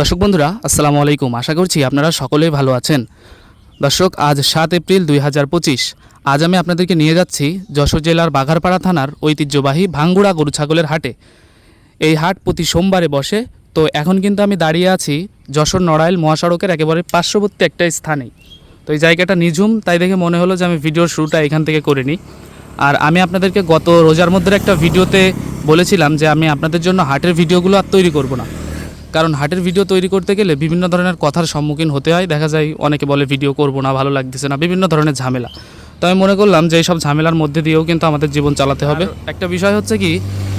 দর্শক বন্ধুরা, আসসালামু আলাইকুম। আশা করছি আপনারা সকলেই ভালো আছেন। দর্শক, আজ সাত এপ্রিল দুই হাজার পঁচিশ। আজ আমি আপনাদেরকে নিয়ে যাচ্ছি যশোর জেলার বাঘারপাড়া থানার ঐতিহ্যবাহী ভাঙ্গুড়া গরু ছাগলের হাটে। এই হাট প্রতি সোমবারে বসে। তো এখন কিন্তু আমি দাঁড়িয়ে আছি যশোর নড়াইল মহাসড়কের একেবারে পার্শ্ববর্তী একটা স্থানেই। তো এই জায়গাটা নিঝুম, তাই দেখে মনে হলো যে আমি ভিডিওর শুরুটা এখান থেকে করে নিই। আর আমি আপনাদেরকে গত রোজার মধ্যে একটা ভিডিওতে বলেছিলাম যে আমি আপনাদের জন্য হাটের ভিডিওগুলো আর তৈরি করব না। কারণ হাটের ভিডিও তৈরি করতে গেলে বিভিন্ন ধরনের কথার সম্মুখীন হতে হয়। দেখা যায় অনেকে বলে ভিডিও করব না ভালো লাগতেছে না বিভিন্ন ধরনের ঝামেলা। তো আমি মনে করলাম যে এইসব ঝামেলার মধ্যে দিয়েও কিন্তু আমাদের জীবন চালাতে হবে। একটা বিষয় হচ্ছে কি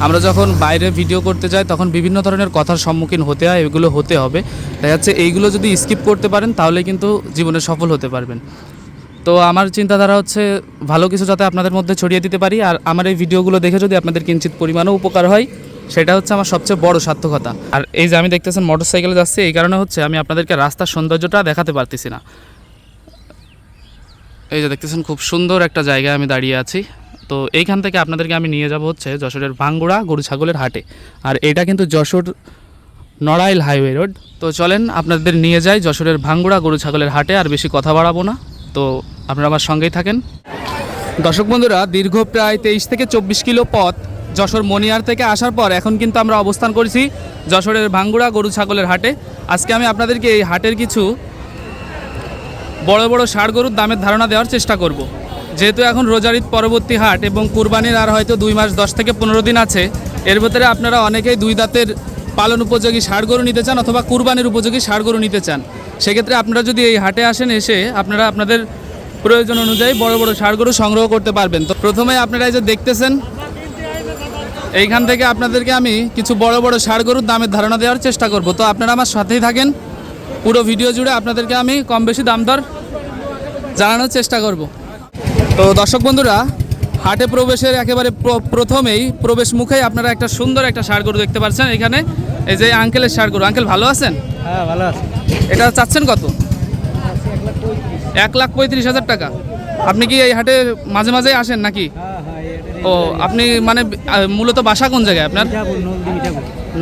আমরা যখন বাইরে ভিডিও করতে যাই তখন বিভিন্ন ধরনের কথার সম্মুখীন হতে হয় এগুলো হতে হবে। দেখা যাচ্ছে এইগুলো যদি স্কিপ করতে পারেন তাহলে কিন্তু জীবনে সফল হতে পারবেন। তো আমার চিন্তাধারা হচ্ছে ভালো কিছু যাতে আপনাদের মধ্যে ছড়িয়ে দিতে পারি। আর আমার এই ভিডিওগুলো দেখে যদি আপনাদের কিঞ্চিত পরিমাণও উপকার হয় সেটা হচ্ছে আমার সবচেয়ে বড় সার্থকতা। আর এই যে আমি দেখতেছেন মোটর সাইকেলে যাচ্ছি, এই কারণে হচ্ছে আমি আপনাদেরকে রাস্তার সৌন্দর্যটা দেখাতে পারতেছি না। এই যে দেখতেছেন খুব সুন্দর একটা জায়গায় আমি দাঁড়িয়ে আছি। তো এইখান থেকে আপনাদেরকে আমি নিয়ে যাব হচ্ছে যশোরের ভাঙ্গুড়া গরু ছাগলের হাটে। আর এটা কিন্তু যশোর নড়াইল হাইওয়ে রোড। তো চলেন আপনাদের নিয়ে যাই যশোরের ভাঙ্গুড়া গরু ছাগলের হাটে, আর বেশি কথা বাড়াবো না। তো আপনারা আমার সঙ্গেই থাকেন। দর্শক বন্ধুরা, দীর্ঘ প্রায় তেইশ থেকে চব্বিশ কিলো পথ যশোর মনিয়ার থেকে আসার পর এখন কিন্তু আমরা অবস্থান করেছি যশোরের ভাঙ্গুড়া গরু ছাগলের হাটে। আজকে আমি আপনাদেরকে এই হাটের কিছু বড় বড় ষাড় গরুর দামের ধারণা দেওয়ার চেষ্টা করব। যেহেতু এখন রোজার ঈদ পরবর্তী হাট এবং কুরবানির আর হয়তো দুই মাস দশ থেকে পনেরো দিন আছে, এর ভেতরে আপনারা অনেকেই দুই দাঁতের পালন উপযোগী ষাড় গরু নিতে চান অথবা কুরবানির উপযোগী ষাড় গরু নিতে চান। সেক্ষেত্রে আপনারা যদি এই হাটে আসেন এসে আপনারা আপনাদের প্রয়োজন অনুযায়ী বড় বড় ষাড় গরু সংগ্রহ করতে পারবেন। তো প্রথমে আপনারা যে দেখতেছেন এইখান থেকে আপনাদেরকে আমি কিছু বড় বড় ষাড় গরুর দামের ধারণা দেওয়ার চেষ্টা করব। তো আপনারা আমার সাথেই থাকেন। পুরো ভিডিও জুড়ে আপনাদেরকে আমি কম বেশি দাম দর জানানোর চেষ্টা করব। তো দর্শক বন্ধুরা হাটে প্রবেশের একেবারে প্র- প্রথমেই প্রবেশ মুখেই আপনারা একটা সুন্দর একটা ষাড় গরু দেখতে পাচ্ছেন এখানে। এই যে আঙ্কেলের ষাড় গরু। আঙ্কেল ভালো আছেন? হ্যাঁ ভালো আছে। এটা চাচ্ছেন কত? এক লাখ পঁয়ত্রিশ হাজার টাকা। আপনি কি এই হাটে মাঝে মাঝে আসেন নাকি? হ্যাঁ ও আপনি মানে মূলত বাসা কোন জায়গায় আপনার?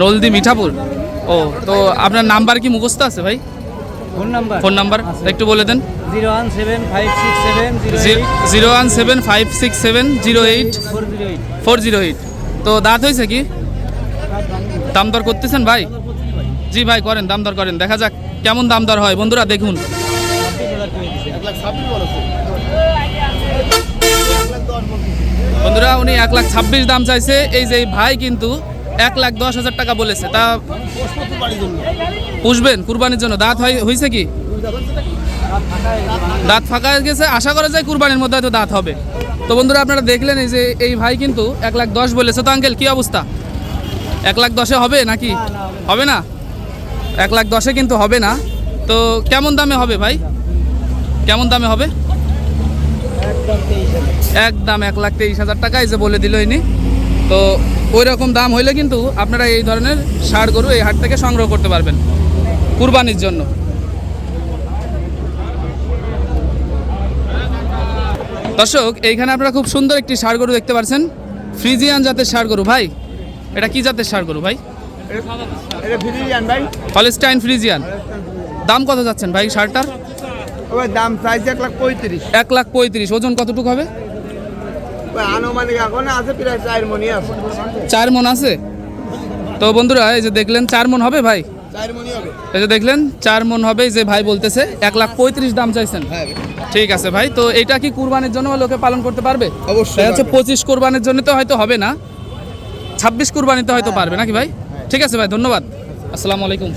নলদি মিঠাপুর। ও তো আপনার নাম্বার কি মুখস্থ আছে ভাই? Phone number? Phone number? একটু বলে দেন। Zero one seven five six seven zero one seven five six seven zero eight four zero eight. তো দাঁত হয়েছে কি? দাম দর করতেছেন ভাই? জি ভাই করেন দাম দর করেন। দেখা যাক কেমন দাম দর হয়। বন্ধুরা দেখুন। বন্ধুরা, উনি এক লাখ ছাব্বিশ দাম চাইছে। এই যে ভাই কিন্তু এক লাখ দশ হাজার টাকা বলেছে। তা পুষবেন কুরবানির জন্য। দাঁত হয় হয়েছে কি? দাঁত ফাঁকা গেছে। আশা করা যায় কুরবানির মধ্যে হয়তো দাঁত হবে। তো বন্ধুরা, আপনারা দেখলেন এই যে এই ভাই কিন্তু এক লাখ দশ বলেছে। তো আঙ্কেল, কি অবস্থা? এক লাখ দশে হবে নাকি? হবে না? এক লাখ দশে কিন্তু হবে না। তো কেমন দামে হবে ভাই? কেমন দামে হবে? একদম এক লাখ তেইশ হাজার টাকা এই যে বলে দিল ইনি। তো ওই রকম দাম হইলে কিন্তু আপনারা এই ধরনের ষাড় গরু এই হাট থেকে সংগ্রহ করতে পারবেন কুরবানির জন্য। দর্শক এইখানে আপনারা খুব সুন্দর একটি ষাড় গরু দেখতে পাচ্ছেন ফ্রিজিয়ান জাতের ষাড় গরু ভাই। এটা কি জাতের ষাড় গরু ভাই? এটা ফ্রিজিয়ান ভাই। Holstein Friesian. দাম কত যাচ্ছেন ভাই ষাড়টার? ওই দাম চাইছে এক লাখ পঁয়ত্রিশ। এক লাখ পঁয়ত্রিশ ওজন কতটুকু হবে? আনুমানিক এখন আছে প্রায় চার মনি আছে। চার মন আছে? তো বন্ধুরা এই যে দেখলেন চার মন হবে ভাই? এই যে দেখলেন চার মন হবে যে ভাই বলতেছে এক লাখ পঁয়ত্রিশ দাম চাইছেন। হ্যাঁ ঠিক আছে ভাই তো এটা কি কুরবানির জন্য লোকে পালন করতে পারবে? অবশ্যই পারবে। পঁচিশ কোরবানির জন্য তো হয়তো হবে না ছাব্বিশ কোরবানিতে হয়তো পারবে নাকি ভাই? ঠিক আছে ভাই ধন্যবাদ। আসসালামু আলাইকুম।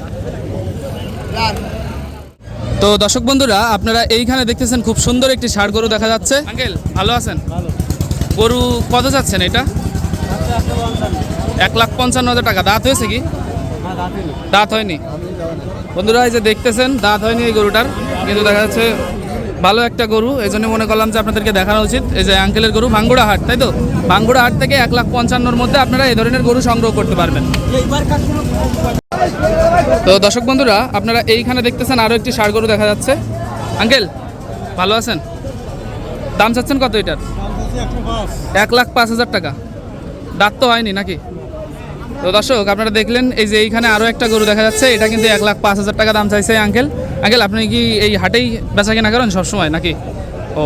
তো দর্শক বন্ধুরা আপনারা এইখানে দেখতেছেন খুব সুন্দর একটি ষাড় গরু দেখা যাচ্ছে। আঙ্কেল ভালো আছেন? গরু কত যাচ্ছেন এটা? এক লাখ পঞ্চান্ন হাজার টাকা। দাঁত হয়েছে কি? দাঁত হয়নি। বন্ধুরা এই যে দেখতেছেন দাঁত হয়নি এই গরুটার। কিন্তু দেখা যাচ্ছে ভালো একটা গরু। এই জন্য মনে করলাম যে আপনাদেরকে দেখানো উচিত। এই যে আঙ্কেলের গরু ভাঙ্গুড়া হাট তাই তো? ভাঙ্গুড়া হাট থেকে এক লাখ পঞ্চান্নর মধ্যে আপনারা এই ধরনের গরু সংগ্রহ করতে পারবেন। তো দর্শক বন্ধুরা, আপনারা এইখানে দেখতেছেন আরও একটি ষাড় গরু দেখা যাচ্ছে। আঙ্কেল, ভালো আছেন? দাম চাচ্ছেন কত এটার? এক লাখ পাঁচ হাজার টাকা। দাঁত তো হয়নি নাকি? তো দর্শক, আপনারা দেখলেন এই যে এইখানে আরও একটা গরু দেখা যাচ্ছে, এটা কিন্তু এক লাখ পাঁচ হাজার টাকা দাম চাইছে আঙ্কেল। আঙ্কেল, আপনি কি এই হাটেই বেচা কেনা করেন সবসময় নাকি? ও,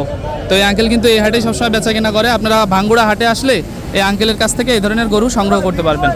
তো এই আঙ্কেল কিন্তু এই হাটেই সবসময় বেচা কেনা করে। আপনারা ভাঙ্গুড়া হাটে আসলে এই আঙ্কেলের কাছ থেকে এই ধরনের গরু সংগ্রহ করতে পারবেন।